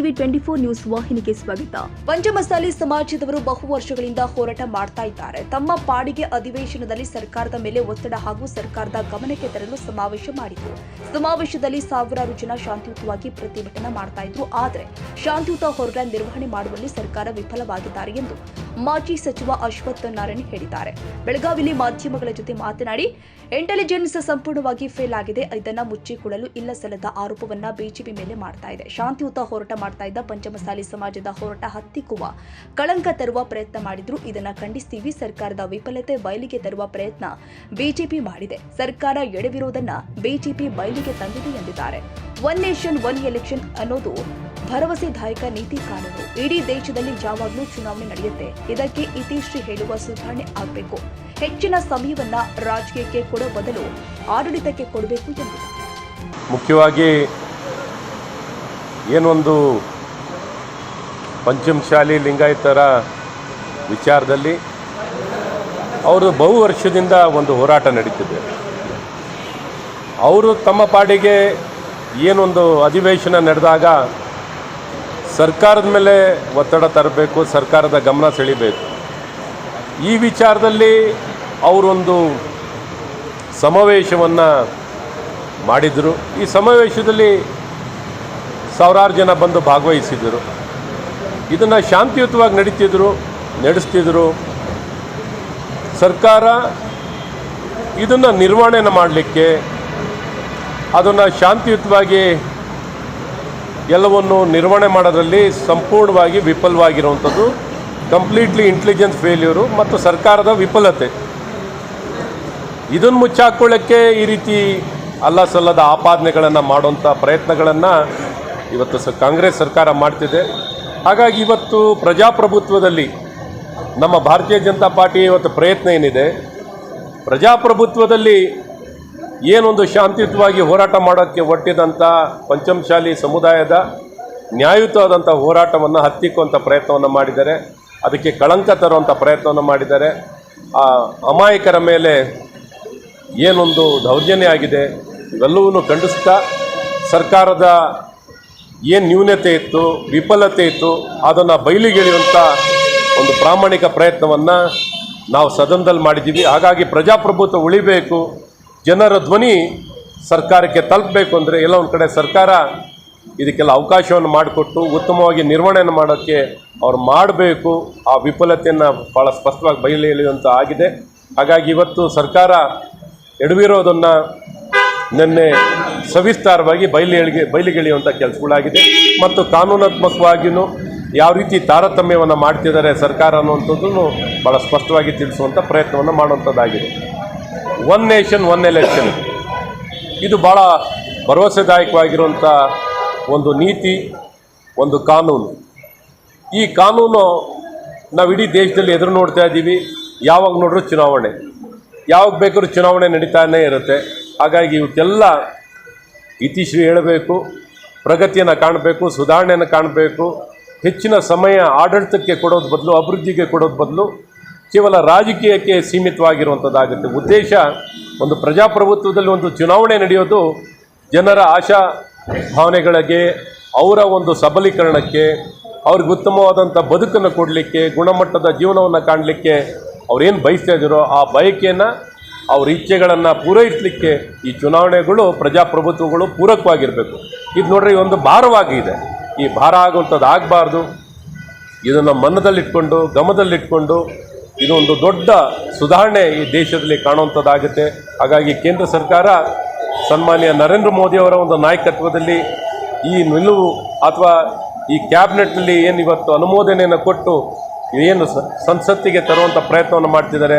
TV twenty four news ವಾಹಿನಿಗೆ ಸ್ವಾಗತ. ಪಂಚಮಸಾಲಿ ಸಮಾಜದವರು ಬಹು ವರ್ಷಗಳಿಂದ ಹೋರಾಟ ಮಾಡ್ತಾ ಇದ್ದಾರೆ. ತಮ್ಮ ಪಾಡಿಗೆ ಅಧಿವೇಶನದಲ್ಲಿ ಸರ್ಕಾರದ ಮೇಲೆ ಒತ್ತಡ ಹಾಗೂ ಸರ್ಕಾರದ ಗಮನಕ್ಕೆ ತರಲು ಸಮಾವೇಶ ಮಾಡಿದ್ರು. ಸಮಾವೇಶದಲ್ಲಿ ಸಾವಿರಾರು ಜನ ಶಾಂತಿಯುತವಾಗಿ ಪ್ರತಿಭಟನೆ ಮಾಡ್ತಾ ಇದ್ರು. ಆದರೆ ಶಾಂತಿಯುತ ಹೋರಾಟ ನಿರ್ವಹಣೆ ಮಾಡುವಲ್ಲಿ ಸರ್ಕಾರ ವಿಫಲವಾಗಿದ್ದಾರೆ ಎಂದು ಮಾಜಿ ಸಚಿವ ಅಶ್ವಥ್ ನಾರಾಯಣ್ ಹೇಳಿದ್ದಾರೆ. ಬೆಳಗಾವಿಯಲ್ಲಿ ಮಾಧ್ಯಮಗಳ ಜೊತೆ ಮಾತನಾಡಿ ಇಂಟೆಲಿಜೆನ್ಸ್ ಸಂಪೂರ್ಣವಾಗಿ ಫೇಲ್ ಆಗಿದೆ. ಇದನ್ನ ಮುಚ್ಚಿಕೊಳ್ಳಲು ಇಲ್ಲ ಸಲ್ಲದ ಆರೋಪವನ್ನ ಬಿಜೆಪಿ ಮೇಲೆ ಮಾಡ್ತಾ ಇದೆ. ಶಾಂತಿಯುತ ಹೋರಾಟ ಮಾಡ್ತಾ ಇದ್ದ ಪಂಚಮಸಾಲಿ ಸಮಾಜದ ಹೋರಾಟ ಹತ್ತಿಕ್ಕುವ ಕಳಂಕ ತರುವ ಪ್ರಯತ್ನ ಮಾಡಿದ್ರು. ಇದನ್ನ ಖಂಡಿಸ್ತೀವಿ. ಸರ್ಕಾರದ ವಿಫಲತೆ ಬಯಲಿಗೆ ತರುವ ಪ್ರಯತ್ನ ಬಿಜೆಪಿ ಮಾಡಿದೆ. ಸರ್ಕಾರ ಎಡವಿರೋದನ್ನ ಬಿಜೆಪಿ ಬಯಲಿಗೆ ತಂದಿದೆ ಎಂದಿದ್ದಾರೆ. ಒನ್ ನೇಷನ್, ಒನ್ ಎಲೆಕ್ಷನ್ ಅನ್ನೋದು ಭರವಸೆದಾಯಕ ನೀತಿ ಕಾನೂನು. ಇಡೀ ದೇಶದಲ್ಲಿ ಯಾವಾಗಲೂ ಚುನಾವಣೆ ನಡೆಯುತ್ತೆ. ಇದಕ್ಕೆ ಇತಿಶ್ರೀ ಹೇಳುವ ಸುಧಾರಣೆ ಆಗಬೇಕು. ಹೆಚ್ಚಿನ ಸಮಯವನ್ನ ರಾಜಕೀಯಕ್ಕೆ ಕೊಡೋ ಬದಲು ಆಡಳಿತಕ್ಕೆ ಕೊಡಬೇಕು ಎಂದರು ಮುಖ್ಯವಾಗಿ ಏನೊಂದು ಪಂಚಮಶಾಲಿ ಲಿಂಗಾಯತರ ವಿಚಾರದಲ್ಲಿ ಅವರು ಬಹು ವರ್ಷದಿಂದ ಒಂದು ಹೋರಾಟ ನಡೀತಿದೆ. ಅವರು ತಮ್ಮ ಪಾಡಿಗೆ ಏನೊಂದು ಅಧಿವೇಶನ ನಡೆದಾಗ ಸರ್ಕಾರದ ಮೇಲೆ ಒತ್ತಡ ತರಬೇಕು, ಸರ್ಕಾರದ ಗಮನ ಸೆಳಿಬೇಕು. ಈ ವಿಚಾರದಲ್ಲಿ ಅವರೊಂದು ಸಮಾವೇಶವನ್ನು ಮಾಡಿದರು. ಈ ಸಮಾವೇಶದಲ್ಲಿ ಸಾವಿರಾರು ಜನ ಬಂದು ಭಾಗವಹಿಸಿದರು ಇದನ್ನು ಶಾಂತಿಯುತವಾಗಿ ನಡೀತಿದ್ರು, ನಡೆಸ್ತಿದ್ರು. ಸರ್ಕಾರ ಇದನ್ನು ನಿರ್ವಹಣೆನ ಮಾಡಲಿಕ್ಕೆ, ಅದನ್ನು ಶಾಂತಿಯುತವಾಗಿ ಎಲ್ಲವನ್ನು ನಿರ್ವಹಣೆ ಮಾಡೋದರಲ್ಲಿ ಸಂಪೂರ್ಣವಾಗಿ ವಿಫಲವಾಗಿರುವಂಥದ್ದು ಕಂಪ್ಲೀಟ್ಲಿ ಇಂಟೆಲಿಜೆನ್ಸ್ ಫೇಲ್ಯೂರು ಮತ್ತು ಸರ್ಕಾರದ ವಿಫಲತೆ. ಇದನ್ನು ಮುಚ್ಚಾಕೊಳ್ಳೋಕ್ಕೆ ಈ ರೀತಿ ಅಲ್ಲ ಸಲ್ಲದ ಆಪಾದನೆಗಳನ್ನು ಮಾಡುವಂಥ ಪ್ರಯತ್ನಗಳನ್ನು ಇವತ್ತು ಸ ಕಾಂಗ್ರೆಸ್ ಸರ್ಕಾರ ಮಾಡ್ತಿದೆ. ಹಾಗಾಗಿ ಇವತ್ತು ಪ್ರಜಾಪ್ರಭುತ್ವದಲ್ಲಿ ನಮ್ಮ ಭಾರತೀಯ ಜನತಾ ಪಾರ್ಟಿ ಇವತ್ತು ಪ್ರಯತ್ನ ಏನಿದೆ? ಪ್ರಜಾಪ್ರಭುತ್ವದಲ್ಲಿ ಏನೊಂದು ಶಾಂತಿಯುತವಾಗಿ ಹೋರಾಟ ಮಾಡೋಕ್ಕೆ ಒಟ್ಟಿದಂಥ ಪಂಚಮಶಾಲಿ ಸಮುದಾಯದ ನ್ಯಾಯಯುತವಾದಂಥ ಹೋರಾಟವನ್ನು ಹತ್ತಿಕ್ಕುವಂಥ ಪ್ರಯತ್ನವನ್ನು ಮಾಡಿದ್ದಾರೆ. ಅದಕ್ಕೆ ಕಳಂಕ ತರುವಂಥ ಪ್ರಯತ್ನವನ್ನು ಮಾಡಿದ್ದಾರೆ. ಆ ಅಮಾಯಕರ ಮೇಲೆ ಏನೊಂದು ದೌರ್ಜನ್ಯ ಆಗಿದೆ. ಇವೆಲ್ಲವನ್ನು ಖಂಡಿಸ್ತಾ ಸರ್ಕಾರದ ಏನು ನ್ಯೂನತೆ ಇತ್ತು, ವಿಫಲತೆ ಇತ್ತು, ಅದನ್ನು ಬಯಲಿಗೆಳೆಯುವಂಥ ಒಂದು ಪ್ರಾಮಾಣಿಕ ಪ್ರಯತ್ನವನ್ನು ನಾವು ಸದನದಲ್ಲಿ ಮಾಡಿದ್ದೀವಿ. ಹಾಗಾಗಿ ಪ್ರಜಾಪ್ರಭುತ್ವ ಉಳಿಬೇಕು, ಜನರ ಧ್ವನಿ ಸರ್ಕಾರಕ್ಕೆ ತಲುಪಬೇಕು ಅಂದರೆ ಎಲ್ಲ ಒಂದು ಕಡೆ ಸರ್ಕಾರ ಇದಕ್ಕೆಲ್ಲ ಅವಕಾಶವನ್ನು ಮಾಡಿಕೊಟ್ಟು ಉತ್ತಮವಾಗಿ ನಿರ್ವಹಣೆಯನ್ನು ಮಾಡೋಕ್ಕೆ ಅವ್ರು ಮಾಡಬೇಕು. ಆ ವಿಫಲತೆಯನ್ನು ಭಾಳ ಸ್ಪಷ್ಟವಾಗಿ ಬಯಲು ಎಳೆಯುವಂಥ ಆಗಿದೆ. ಹಾಗಾಗಿ ಇವತ್ತು ಸರ್ಕಾರ ಎಡವಿರೋದನ್ನು ನಿನ್ನೆ ಸವಿಸ್ತಾರವಾಗಿ ಬಯಲು ಎಳಿಗೆ ಬಯಲಿಗೆಳೆಯುವಂಥ ಕೆಲಸಗಳಾಗಿದೆ ಮತ್ತು ಕಾನೂನಾತ್ಮಕವಾಗಿಯೂ ಯಾವ ರೀತಿ ತಾರತಮ್ಯವನ್ನು ಮಾಡ್ತಿದ್ದಾರೆ ಸರ್ಕಾರ ಅನ್ನುವಂಥದ್ದನ್ನು ಭಾಳ ಸ್ಪಷ್ಟವಾಗಿ ತಿಳಿಸುವಂಥ ಪ್ರಯತ್ನವನ್ನು ಮಾಡುವಂಥದ್ದಾಗಿದೆ. ಒನ್ ನೇಷನ್ ಒನ್ ಎಲೆಕ್ಷನ್ ಇದು ಭಾಳ ಭರವಸೆದಾಯಕವಾಗಿರುವಂಥ ಒಂದು ನೀತಿ, ಒಂದು ಕಾನೂನು. ಈ ಕಾನೂನು ನಾವು ಇಡೀ ದೇಶದಲ್ಲಿ ಎದುರು ನೋಡ್ತಾ ಇದ್ದೀವಿ. ಯಾವಾಗ ನೋಡ್ರೂ ಚುನಾವಣೆ. ಯಾವಾಗ ಬೇಕಾದ್ರೂ ಚುನಾವಣೆ ನಡೀತಾನೇ ಇರುತ್ತೆ. ಹಾಗಾಗಿ ಇವಕ್ಕೆಲ್ಲ ಇತಿಶ್ರೀ ಹೇಳಬೇಕು, ಪ್ರಗತಿಯನ್ನು ಕಾಣಬೇಕು, ಸುಧಾರಣೆಯನ್ನು ಕಾಣಬೇಕು, ಹೆಚ್ಚಿನ ಸಮಯ ಆಡಳಿತಕ್ಕೆ ಕೊಡೋದು ಬದಲು, ಅಭಿವೃದ್ಧಿಗೆ ಕೊಡೋದು ಬದಲು, ಕೇವಲ ರಾಜಕೀಯಕ್ಕೆ ಸೀಮಿತವಾಗಿರುವಂಥದ್ದಾಗುತ್ತೆ ಉದ್ದೇಶ, ಒಂದು ಪ್ರಜಾಪ್ರಭುತ್ವದಲ್ಲಿ ಒಂದು ಚುನಾವಣೆ ನಡೆಯೋದು ಜನರ ಆಶಾ ಭಾವನೆಗಳಿಗೆ, ಅವರ ಒಂದು ಸಬಲೀಕರಣಕ್ಕೆ, ಅವ್ರಿಗೆ ಉತ್ತಮವಾದಂಥ ಬದುಕನ್ನು ಕೊಡಲಿಕ್ಕೆ, ಗುಣಮಟ್ಟದ ಜೀವನವನ್ನು ಕಾಣಲಿಕ್ಕೆ ಅವ್ರೇನು ಬಯಸ್ತಾ ಇದ್ದಾರೋ ಆ ಬಯಕೆಯನ್ನು ಅವ್ರ ಇಚ್ಛೆಗಳನ್ನು ಪೂರೈಸಲಿಕ್ಕೆ ಈ ಚುನಾವಣೆಗಳು ಪ್ರಜಾಪ್ರಭುತ್ವಗಳು ಪೂರಕವಾಗಿರಬೇಕು. ಇದು ನೋಡ್ರಿ ಒಂದು ಭಾರವಾಗಿದೆ ಈ ಭಾರ ಆಗುವಂಥದ್ದು ಆಗಬಾರ್ದು. ಇದನ್ನು ಮನದಲ್ಲಿಟ್ಕೊಂಡು ಗಮದಲ್ಲಿಟ್ಕೊಂಡು ಇದೊಂದು ದೊಡ್ಡ ಸುಧಾರಣೆ ಈ ದೇಶದಲ್ಲಿ ಕಾಣುವಂಥದ್ದಾಗುತ್ತೆ. ಹಾಗಾಗಿ ಕೇಂದ್ರ ಸರ್ಕಾರ ಸನ್ಮಾನ್ಯ ನರೇಂದ್ರ ಮೋದಿಯವರ ಒಂದು ನಾಯಕತ್ವದಲ್ಲಿ ಈ ನಿಲುವು ಅಥವಾ ಈ ಕ್ಯಾಬಿನೆಟ್ನಲ್ಲಿ ಏನು ಇವತ್ತು ಅನುಮೋದನೆಯನ್ನು ಕೊಟ್ಟು ಏನು ಸಂಸತ್ತಿಗೆ ತರುವಂಥ ಪ್ರಯತ್ನವನ್ನು ಮಾಡ್ತಿದ್ದಾರೆ.